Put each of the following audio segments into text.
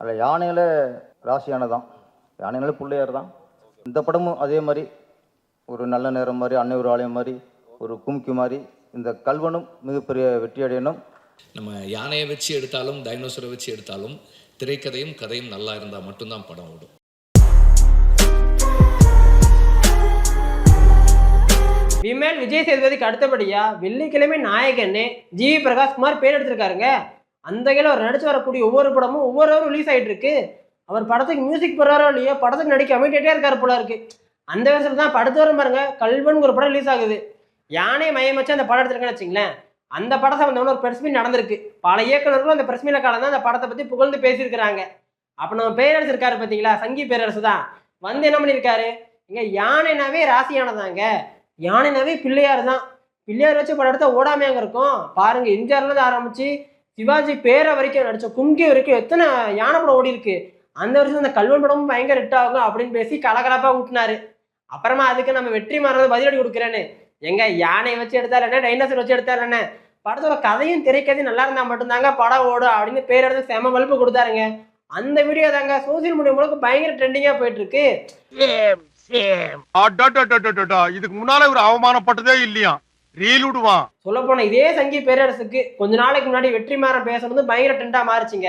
அதில் யானையில் ராசியான தான் யானைனால பிள்ளையார் தான் இந்த படமும் அதே மாதிரி ஒரு நல்ல நேரம் மாதிரி அன்னை ஒரு ஆலயம் மாதிரி ஒரு கும்கி மாதிரி இந்த கல்வனும் மிகப்பெரிய வெற்றி அடையணும். நம்ம யானையை வச்சு எடுத்தாலும் டைனோசரை வச்சு எடுத்தாலும் திரைக்கதையும் கதையும் நல்லா இருந்தால் மட்டும்தான் படம் ஓடும். விமல் விஜய் சேதுபதிக்கு அடுத்தபடியா வெள்ளிக்கிழமை நாயகன்னு ஜிவி பிரகாஷ் குமார் பேர் எடுத்திருக்காருங்க. அந்த வகையில் அவர் நடிச்சு வரக்கூடிய ஒவ்வொரு படமும் ஒவ்வொரு ரிலீஸ் ஆகிட்டு இருக்கு அவர் படத்துக்கு மியூசிக் போடுறாரோ இல்லையோ படத்துக்கு நடிக்க அமைட்டே இருக்கார் போல இருக்கு. அந்த வருஷத்துல தான் படுத்து வரும் பாருங்க கல்வன் ஒரு படம் ரிலீஸ் ஆகுது. யானை மயம் வச்சு அந்த படம் எடுத்திருக்கேன்னு வச்சுங்களேன். அந்த படத்தை வந்தவன ஒரு பிரஸ்மீன் நடந்திருக்கு. பல இயக்குநர்களும் அந்த பிரஸ் காலம் தான் அந்த படத்தை பத்தி புகழ்ந்து பேசியிருக்கிறாங்க. அப்போ நம்ம பேரரசு இருக்காரு பார்த்தீங்களா சங்கி பேரரசு தான். வந்து என்ன பண்ணியிருக்காரு? இங்க யானைனாவே ராசி யானை யானைனாவே பிள்ளையார் தான். பிள்ளையார் வச்சு படம் எடுத்தா ஓடாமையாங்க இருக்கும். பாருங்க எம்ஜிஆர்லேருந்து ஆரம்பிச்சு சிவாஜி பேரை வரைக்கும் நடித்த கும்கி வரைக்கும் எத்தனை யானை படம் ஓடி இருக்கு? அந்த வருஷம் அந்த கல்வன் படமும் பயங்கர ஹிட் ஆகும் அப்படின்னு பேசி கலகலப்பாக ஊட்டினாரு. அப்புறமா அதுக்கு நம்ம வெற்றி மாறது பதிலடி கொடுக்குறேன்னு. எங்க யானை வச்சு எடுத்தாரு என்ன? டைனோசர் வச்சு எடுத்தாரு என்ன? படத்தோட கதையும் திரைக்கதையும் நல்லா இருந்தா மட்டும்தாங்க படம் ஓடும் அப்படின்னு பேர் எடுத்து செம வலுப்பு கொடுத்தாருங்க. அந்த வீடியோ தாங்க சோசியல் மீடியா முழுக்க பயங்கர ட்ரெண்டிங்கா போயிட்டு இருக்கு. இதுக்கு முன்னால ஒரு அவமானப்பட்டதே இல்லையா ரீல் விடுவான் சொல்ல போனா இதே சங்கி பேரரசுக்கு கொஞ்ச நாளைக்கு முன்னாடி வெற்றிமாறன் பேசுறது பயங்கர ட்ரெண்டா மாறுச்சுங்க.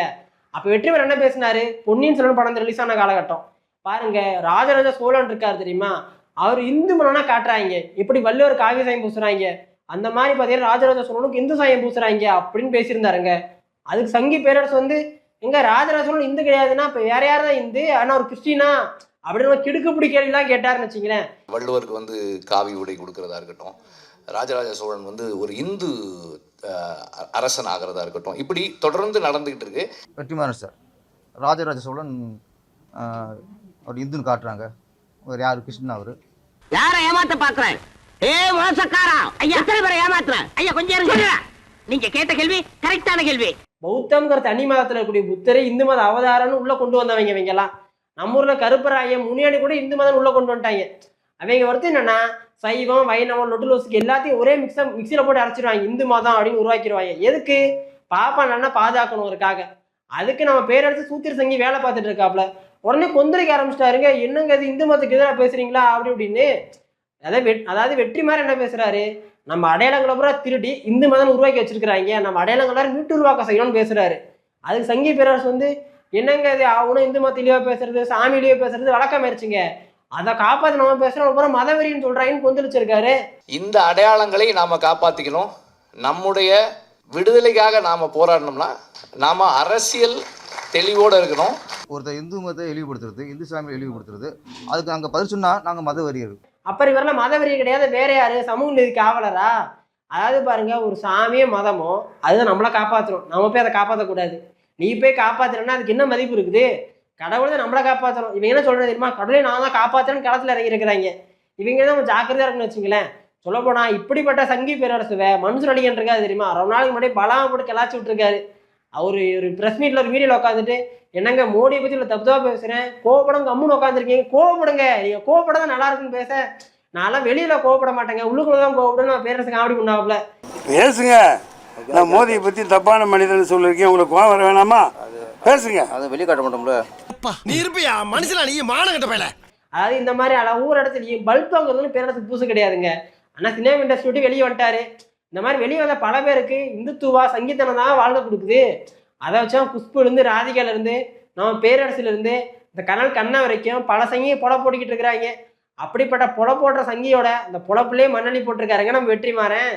அப்ப வெற்றிமாறன் என்ன பேசினாரு? பொன்னியின் செல்வன் படம் ரிலீஸ் ஆன காலகட்டம். பாருங்க ராஜராஜ சோழன் இருக்காரு தெரியுமா? அவர் இந்து மனம்னா காட்டுறாங்க. எப்படி வள்ளுவர் காவிய சாயம் பூசுறாங்க? அந்த மாதிரி பார்த்தீங்கன்னா ராஜராஜ சோழனுக்கு இந்து சாயம் பூசுறாங்க அப்படின்னு பேசியிருந்தாருங்க. அதுக்கு சங்கி பேரரசு வந்து எங்க ராஜராஜ சோழன் இந்து கிடையாதுன்னா இப்ப வேற யார் தான் இந்து? ஆனா ஒரு கிறிஸ்டினா? அப்படின்னு கிடுக்குப்பிடி கேள்விலாம் கேட்டாருன்னு வச்சுங்களேன். வள்ளுவருக்கு வந்து காவி உடை கொடுக்கறதா இருக்கட்டும். ராஜராஜ சோழன் வந்து ஒரு இந்து அரசன் ஆகிறதா இருக்கட்டும். இப்படி தொடர்ந்து நடந்துகிட்டு இருக்கு. வெற்றிமாறன் சார். ராஜராஜ சோழன் ஆஹ், அவர் இந்துன்னு காட்டுறாங்க. அவர் யார்? கிருஷ்ணன் அவர். யார ஏமாத்த பாக்குறேன்? ஏ மோசக்காரா? ஐயா எத்தனை பேரை ஏமாத்துறேன்? ஐயா கொஞ்சம் இருங்க. நீங்க கேட்ட கேள்வி கரெக்டான கேள்வி. பௌத்தம்ங்கிற தனி மதத்தில் இருக்கக்கூடிய புத்தரை இந்து மத அவதாரம்னு உள்ள கொண்டு வந்தவங்க இவங்கெல்லாம். நம்ம ஊர்ல கருப்பராயன் முனியாடி கூட இந்து மதம் உள்ள கொண்டு வந்துட்டாங்க. அவங்க ஒருத்தர் என்னன்னா சைவம் வைணவம் லொட்டுலோசுக்கு எல்லாத்தையும் ஒரே மிக்ஸ மிக்சியில் போட்டு அரைச்சிடுவாங்க இந்து மதம் அப்படின்னு உருவாக்கிடுவாங்க எதுக்கு? பாப்பா நல்லா பாதுகாக்கணுங்கிறதுக்காக அதுக்கு நம்ம பேரெடுத்து சூத்திர சங்கி வேலை பார்த்துட்டு இருக்காப்ல. உடனே கொந்தளிக்க ஆரம்பிச்சிட்டாருங்க. என்னங்க இது? இந்து மதத்துக்கு எதிராக பேசுறீங்களா? அப்படி இப்படின்னு. அதாவது வெட் அதாவது வெற்றி மாதிரி என்ன பேசுறாரு? நம்ம அடையாளங்களை பூரா திருடி இந்து மதம் உருவாக்கி வச்சிருக்கிறாங்க. நம்ம அடையாளங்களை மீட்டு உருவாக்க செய்யணும்னு பேசுறாரு. அதுக்கு சங்கி பேரரசு வந்து என்னங்க இது? அவனும் இந்து மதத்திலேயோ பேசுறது சாமியிலேயோ பேசுறது வழக்கம் ஆயிடுச்சுங்க அதை காப்பாத்து நம்ம பேசுறோம். அப்புறம் மதவெறின்னு சொல்றாங்கன்னு கொந்தளிச்சிருக்காரு. இந்த அடையாளங்களை நாம காப்பாத்திக்கணும். நம்முடைய விடுதலைக்காக நாம போராடணும்னா நாம அரசியல் தெளிவோட இருக்கணும். ஒருத்தர் இந்து மதத்தை இழிவுபடுத்துறது இந்து சாமியை இழிவுபடுத்துறது அதுக்கு நாங்கள் பதில் சொன்னால் நாங்கள் மத வெறியர்கள் அப்புறம் இவரெல்லாம் மதவெறி கிடையாது வேற யாரு? சமூக நீதி காவலரா? அதாவது பாருங்க ஒரு சாமியே மதமோ அதுதான் நம்மளை காப்பாற்றணும் நம்ம போய் அதை காப்பாற்றக்கூடாது நீ போய் காப்பாத்துறேன்னா அதுக்கு என்ன மதிப்பு இருக்குது? கடவுள் தான் நம்மளை காப்பாற்றணும் இவங்க என்ன சொல்றது தெரியுமா? கடவுளை நான் தான் காப்பாற்றுறேன்னு களத்தில் இறங்கி இருக்கிறாங்க இவங்க தான் கொஞ்சம் ஜாக்கிரதையா இருக்குன்னு வச்சுங்களேன். சொல்ல போனா இப்படிப்பட்ட சங்கி பேரரசுவை மனுஷன் அடிக்கன் இருக்காது தெரியுமா? ரொம்ப நாளைக்கு முன்னாடி பலாம போட்டு கிளாச்சி விட்டுருக்காரு. அவரு ஒரு ப்ரெஸ் மீட்ல ஒரு வீடியோல உட்காந்துட்டு என்னங்க மோடியை பத்தி இவ்வளவு தப்பு தப்பா பேசுறேன் கோவப்படம் கம்முன்னு உட்காந்துருக்கீங்க கோவப்படுங்க. நீங்க கோவப்பட தான் நல்லா இருக்குன்னு பேச. நான்லாம் வெளியில கோவப்பட மாட்டேங்க. உள்ளுக்குள்ள தான் கோவப்படும் நான் பேரரசு காமெடி பண்ணாப்புல. பேசுங்க. நான் மோதியை பத்தி தப்பான மனிதன் சொல்லிருக்கேன் உங்களுக்கு கோவம் வர வேணாமா? பேசுங்க. அதை வெளியே காட்ட மாட்டோம்ல நீ இருப்பியா? மனுஷனா நீ? மானங்கிட்ட போயல. அதாவது இந்த மாதிரி அள ஊர் இடத்துலயும் பல்ப் வாங்குறதுன்னு பேரரசுக்கு பூசு கிடையாதுங்க. ஆனா சினிமா இண்டஸ்ட்ரி விட்டு வெளியே வந்துட்டாரு. இந்த மாதிரி வெளியே வந்த பல பேருக்கு இந்துத்துவா சங்கீதனம் தான் வாழ்க்கை கொடுக்குது. அதை வச்சா குஷ்புல இருந்து ராதிகால இருந்து நம்ம பேரரசுல இருந்து இந்த கனல் கண்ணா வரைக்கும் பல சங்கியை புல போட்டுக்கிட்டு இருக்கிறாங்க. அப்படிப்பட்ட புல போடுற சங்கியோட அந்த புலப்புலேயே மண்ணள்ளி போட்டிருக்காருங்க. நம்ம வெற்றி மாறேன்